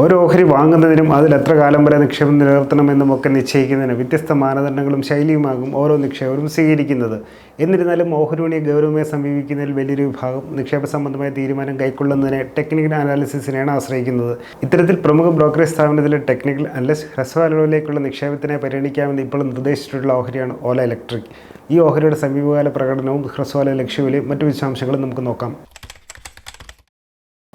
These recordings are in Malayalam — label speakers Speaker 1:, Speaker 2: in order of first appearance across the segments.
Speaker 1: ഓരോ ഓഹരി വാങ്ങുന്നതിനും അതിൽ എത്ര കാലം വരെ നിക്ഷേപം നിലനിർത്തണമെന്നും ഒക്കെ നിശ്ചയിക്കുന്നതിന് വ്യത്യസ്ത മാനദണ്ഡങ്ങളും ശൈലിയുമാകും ഓരോ നിക്ഷേപരും സ്വീകരിക്കുന്നത്. എന്നിരുന്നാലും ഓഹരി വിപണിയെ ഗൗരവമായി സമീപിക്കുന്നതിൽ വലിയൊരു വിഭാഗം നിക്ഷേപ സംബന്ധമായ തീരുമാനം കൈക്കൊള്ളുന്നതിന് ടെക്നിക്കൽ അനാലിസിസിനെയാണ് ആശ്രയിക്കുന്നത്. ഇത്തരത്തിൽ പ്രമുഖ ബ്രോക്കറേജ് സ്ഥാപനത്തിലെ ടെക്നിക്കൽ അല്ല ഹ്രസ്വകാലങ്ങളിലേക്കുള്ള നിക്ഷേപത്തിനെ പരിഗണിക്കാമെന്ന് ഇപ്പോൾ നിർദ്ദേശിച്ചിട്ടുള്ള ഓഹരിയാണ് ഓല ഇലക്ട്രിക്. ഈ ഓഹരിയുടെ സമീപകാല പ്രകടനവും ഹ്രസ്വകാല ലക്ഷ്യവിലയും മറ്റു വിശദാംശങ്ങളും നമുക്ക് നോക്കാം.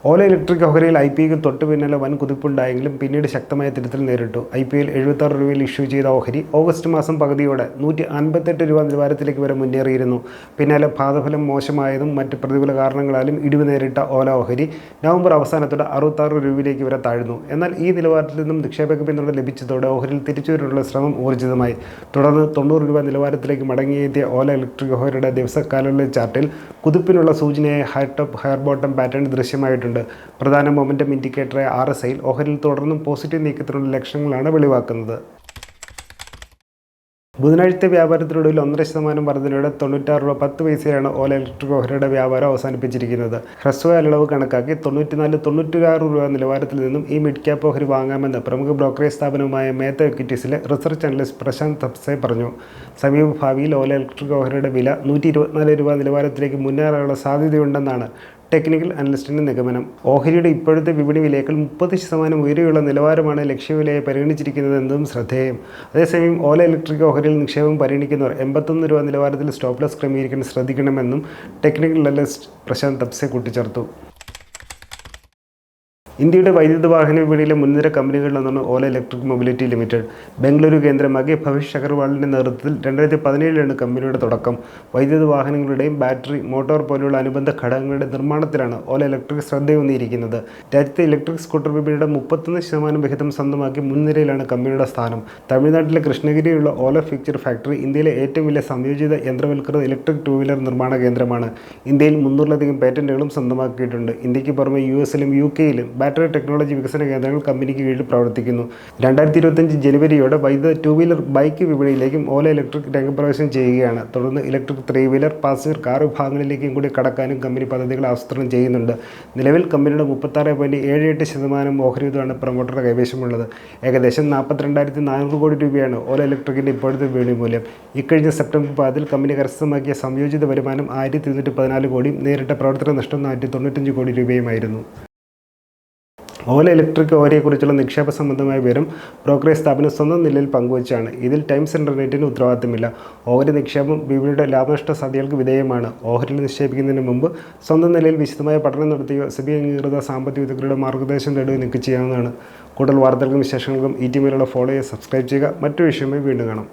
Speaker 1: ഓല ഇലക്ട്രിക് ഓഹരിയിൽ ഐ പി എക്ക് തൊട്ട് പിന്നാലെ വൻ കുതിപ്പുണ്ടായെങ്കിലും പിന്നീട് ശക്തമായ തിരുത്തൽ നേരിട്ടു. ഐ പി എൽ എഴുപത്താറ് രൂപയിൽ ഇഷ്യൂ ചെയ്ത ഓഹരി ഓഗസ്റ്റ് മാസം പകുതിയോടെ നൂറ്റി അൻപത്തെട്ട് രൂപ നിലവാരത്തിലേക്ക് വരെ മുന്നേറിയിരുന്നു. പിന്നാലെ പാദഫലം മോശമായതും മറ്റ് പ്രതികൂല കാരണങ്ങളാലും ഇടിവ് നേരിട്ട ഓല ഓഹരി നവംബർ അവസാനത്തോടെ അറുപത്താറ് രൂപയിലേക്ക് വരെ താഴ്ന്നു. എന്നാൽ ഈ നിലവാരത്തിൽ നിന്നും നിക്ഷേപക പിന്തുണ ലഭിച്ചതോടെ ഓഹരിയിൽ തിരിച്ചുവരാനുള്ള ശ്രമം ഊർജിതമായി. തുടർന്ന് തൊണ്ണൂറ് രൂപ നിലവാരത്തിലേക്ക് മടങ്ങിയെത്തിയ ഓല ഇലക്ട്രിക് ഓഹരിയുടെ ദിവസക്കാലങ്ങളിലെ ചാർട്ടിൽ കുതിപ്പിനുള്ള സൂചനയായ high top higher bottom pattern ദൃശ്യമായിട്ടുണ്ട്. പ്രധാന മൊമെന്റം ഇൻഡിക്കേറ്ററായ ആർ എസ് ഐയിൽ ഓഹരിൽ തുടർന്നും പോസിറ്റീവ് നീക്കത്തിനുള്ള ലക്ഷണങ്ങളാണ് വെളിവാക്കുന്നത്. ബുധനാഴ്ച വ്യാപാരത്തിനൊടുവിൽ ഒന്നര ശതമാനം വർധനയുടെ തൊണ്ണൂറ്റാറ് രൂപ പത്ത് പൈസയാണ് ഓല ഇലക്ട്രിക് ഓഹരിയുടെ വ്യാപാരം അവസാനിപ്പിച്ചിരിക്കുന്നത്. ഹ്രസ്വ അലളവ് കണക്കാക്കി തൊണ്ണൂറ്റിനാല് തൊണ്ണൂറ്റിയാറ് രൂപ നിലവാരത്തിൽ നിന്നും ഈ മിഡ് ക്യാപ്പ് ഓഹരി വാങ്ങാമെന്ന് പ്രമുഖ ബ്രോക്കറേജ് സ്ഥാപനമായ മേത്ത എക്വിറ്റീസിലെ റിസർച്ച് അനലിസ്റ്റ് പ്രശാന്ത് തപ്സെ പറഞ്ഞു. സമീപ ഭാവിയിൽ ഓല ഇലക്ട്രിക് ഓഹരിയുടെ വില നൂറ്റി ഇരുപത്തിനാല് രൂപ നിലവാരത്തിലേക്ക് മുന്നേറാനുള്ള സാധ്യതയുണ്ടെന്നാണ് ടെക്നിക്കൽ അനലിസ്റ്റിന്റെ നിഗമനം. ഓഹരിയുടെ ഇപ്പോഴത്തെ വിപണി വിലയേക്കാൾ മുപ്പത് ശതമാനം ഉയരെയുള്ള നിലവാരമാണ് ലക്ഷ്യവിലയെ പരിഗണിച്ചിരിക്കുന്നതെന്നതും ശ്രദ്ധേയം. അതേസമയം ഓല ഇലക്ട്രിക് ഓഹരിയിൽ നിക്ഷേപം പരിഗണിക്കുന്നവർ എൺപത്തൊന്ന് രൂപ നിലവാരത്തിൽ സ്റ്റോപ്പ് ക്രമീകരിക്കാൻ ശ്രദ്ധിക്കണമെന്നും ടെക്നിക്കൽ അനലിസ്റ്റ് പ്രശാന്ത് തപ്സെ കൂട്ടിച്ചേർത്തു. ഇന്ത്യയുടെ വൈദ്യുത വാഹന വിപണിയിലെ മുൻനിര കമ്പനികളിലൊന്നാണ് Ola electric mobility limited. Bengaluru കേന്ദ്രമാക്കി ഭവിഷ് അഗർവാളിന്റെ നേതൃത്വത്തിൽ രണ്ടായിരത്തി പതിനേഴിലാണ് കമ്പനിയുടെ തുടക്കം. വൈദ്യുത വാഹനങ്ങളുടെയും ബാറ്ററി മോട്ടോർ പോലുള്ള അനുബന്ധ ഘടകങ്ങളുടെ നിർമ്മാണത്തിലാണ് ഓല ഇലക്ട്രിക് ശ്രദ്ധയൂന്നിയിരിക്കുന്നത് രാജ്യത്തെ ഇലക്ട്രിക് സ്കൂട്ടർ വിപണിയുടെ മുപ്പത്തൊന്ന് ശതമാനം വിഹിതം സ്വന്തമാക്കി മുൻനിരയിലാണ് കമ്പനിയുടെ സ്ഥാനം. തമിഴ്നാട്ടിലെ കൃഷ്ണഗിരിയിലുള്ള ഓല ഫിക്ചർ ഫാക്ടറി ഇന്ത്യയിലെ ഏറ്റവും വലിയ സംയോജിത യന്ത്രവൽക്കൃത ഇലക്ട്രിക് ടൂ വീലർ നിർമ്മാണ കേന്ദ്രമാണ്. ഇന്ത്യയിൽ മുന്നൂറിലധികം പേറ്റന്റുകളും സ്വന്തമാക്കിയിട്ടുണ്ട്. ഇന്ത്യയ്ക്ക് പുറമെ യു എസിലും യു കെയിലും ബാറ്ററി ടെക്നോളജി വികസന കേന്ദ്രങ്ങൾ കമ്പനിക്ക് കീഴിൽ പ്രവർത്തിക്കുന്നു. രണ്ടായിരത്തി ഇരുപത്തഞ്ച് ജനുവരിയോടെ വൈദ്യുത ടു വീലർ ബൈക്ക് വിപണിയിലേക്കും ഓല ഇലക്ട്രിക് രംഗപ്രവേശം ചെയ്യുകയാണ്. തുടർന്ന് electric three wheeler passenger car വിഭാഗങ്ങളിലേക്കും കൂടി കടക്കാനും കമ്പനി പദ്ധതികൾ ആസൂത്രണം ചെയ്യുന്നുണ്ട്. നിലവിൽ കമ്പനിയുടെ മുപ്പത്താറ് പോയിന്റ് ഏഴ് എട്ട് ശതമാനം ഓഹരി വിധമാണ് പ്രൊമോട്ടറുടെ കൈവശമുള്ളത്. ഏകദേശം നാൽപ്പത്തിരണ്ടായിരത്തി നാനൂറ് കോടി രൂപയാണ് ഓല ഇലക്ട്രിക്കിന്റെ ഇപ്പോഴത്തെ വിപണി മൂല്യം. ഇക്കഴിഞ്ഞ സെപ്റ്റംബർ പാതിൽ കമ്പനി കരസ്ഥമാക്കിയ സംയോജിത വരുമാനം ആയിരത്തി ഇരുന്നൂറ്റി പതിനാല് കോടിയും നേരിട്ട പ്രവർത്തന നഷ്ടം നാനൂറ്റി തൊണ്ണൂറ്റഞ്ച് കോടി രൂപയുമായിരുന്നു. ഓല ഇലക്ട്രിക് ഓഹരിയെക്കുറിച്ചുള്ള നിക്ഷേപ സംബന്ധമായ വിവരം ബ്രോക്കറേജ് സ്ഥാപനം സ്വന്തം നിലയിൽ പങ്കുവച്ചാണ്. ഇതിൽ ടൈംസ് ഇന്റർനെറ്റിന് ഉത്തരവാദിത്തമില്ല. ഓഹരി നിക്ഷേപം വിപണിയുടെ ലാഭനഷ്ട സാധ്യതകൾക്ക് വിധേയമാണ്. ഓഹരിയിൽ നിക്ഷേപിക്കുന്നതിന് മുമ്പ് സ്വന്തം നിലയിൽ വിശദമായ പഠനം നടത്തിയോ സെബി അംഗീകൃത സാമ്പത്തിക വിദഗ്ധരുടെ മാർഗനിർദ്ദേശം തേടുകയോ നിങ്ങൾക്ക് ചെയ്യാവുന്നതാണ്. കൂടുതൽ വാർത്തകൾക്കും വിശേഷങ്ങൾക്കും ഈ ടീമിലുള്ള ഫോളോ ചെയ്യുക സബ്സ്ക്രൈബ് ചെയ്യുക. മറ്റു വിഷയമായി വീണ്ടും കാണാം.